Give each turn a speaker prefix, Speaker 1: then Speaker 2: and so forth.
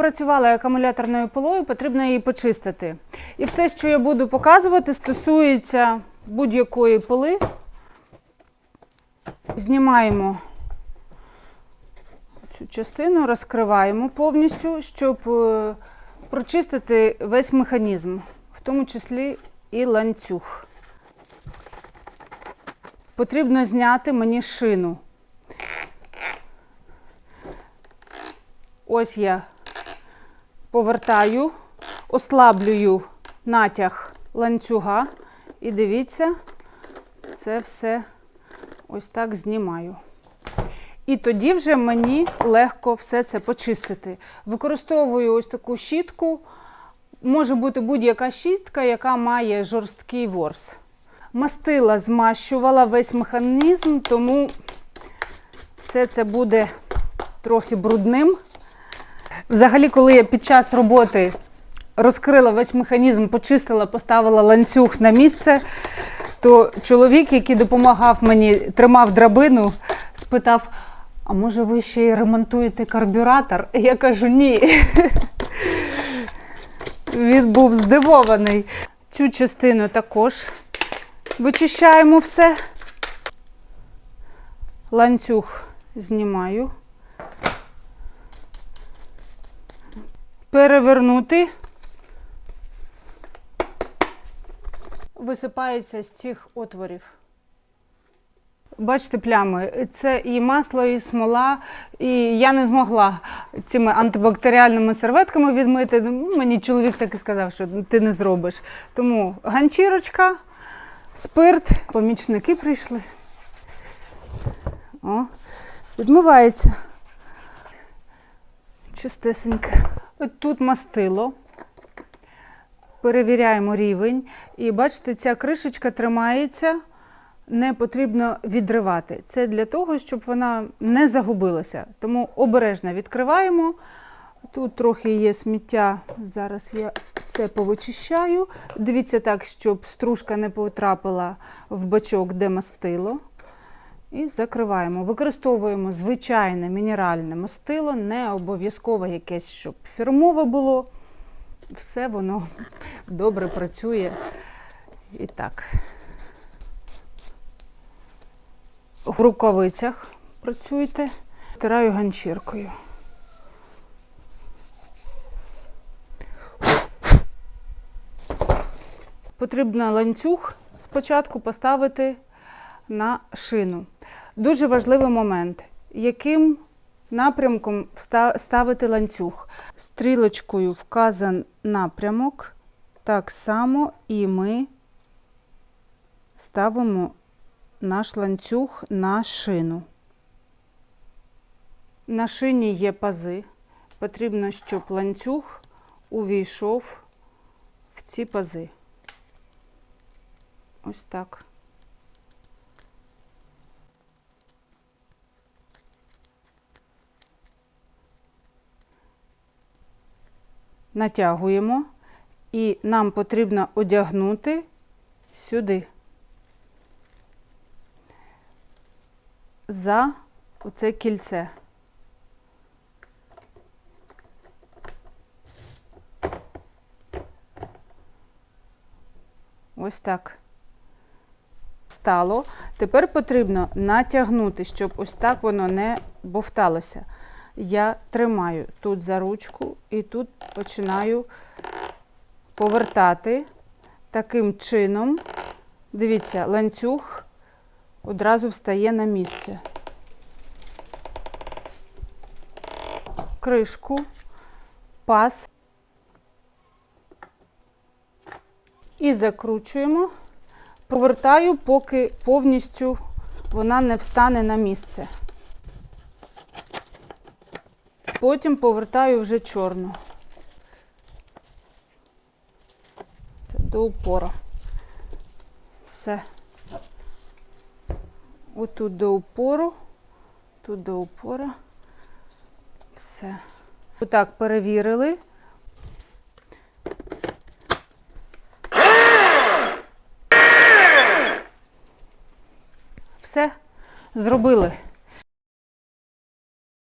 Speaker 1: Працювала акумуляторною пилою, потрібно її почистити. І все, що я буду показувати, стосується будь-якої пили. Знімаємо цю частину, розкриваємо повністю, щоб е, прочистити весь механізм, в тому числі і ланцюг. Потрібно зняти мені шину. Ось я повертаю, ослаблюю натяг ланцюга і дивіться, це все ось так знімаю. І тоді вже мені легко все це почистити. Використовую ось таку щітку. Може бути будь-яка щітка, яка має жорсткий ворс. Мастила змащувала весь механізм, тому все це буде трохи брудним. Взагалі, коли я під час роботи розкрила весь механізм, почистила, поставила ланцюг на місце, то чоловік, який допомагав мені, тримав драбину, спитав: а може ви ще й ремонтуєте карбюратор? Я кажу, ні. Він був здивований. Цю частину також вичищаємо все. Ланцюг знімаю. Перевернути. Висипається з цих отворів. Бачите плями, це і масло, і смола, і я не змогла цими антибактеріальними серветками відмити. Мені чоловік так і сказав, що ти не зробиш. Тому ганчірочка, спирт, помічники прийшли. О, відмивається. Чистесеньке. Тут мастило. Перевіряємо рівень. І бачите, ця кришечка тримається не потрібно відривати. Це для того, щоб вона не загубилася. Тому обережно відкриваємо. Тут трохи є сміття. Зараз я це повичищаю. Дивіться так, щоб стружка не потрапила в бачок, де мастило. І закриваємо. Використовуємо звичайне мінеральне мастило, не обов'язково якесь, щоб фірмове було. Все воно добре працює. І так. В рукавицях працюйте. Втираю ганчіркою. Потрібно ланцюг спочатку поставити на шину. Дуже важливий момент, яким напрямком ставити ланцюг. Стрілочкою вказан напрямок, так само і ми ставимо наш ланцюг на шину. На шині є пази. Потрібно, щоб ланцюг увійшов в ці пази. Ось так. Натягуємо і нам потрібно одягнути сюди. за оце кільце. Ось так. Стало. Тепер потрібно натягнути, щоб ось так воно не бовталося. Я тримаю тут за ручку і тут починаю повертати таким чином. Дивіться, ланцюг одразу встає на місце. Кришку, пас і закручуємо. Повертаю, поки повністю вона не встане на місце. Потім повертаю вже чорну. Це до упора. Все. Отут до упору, тут до упора. Все. Отак перевірили. Все, зробили.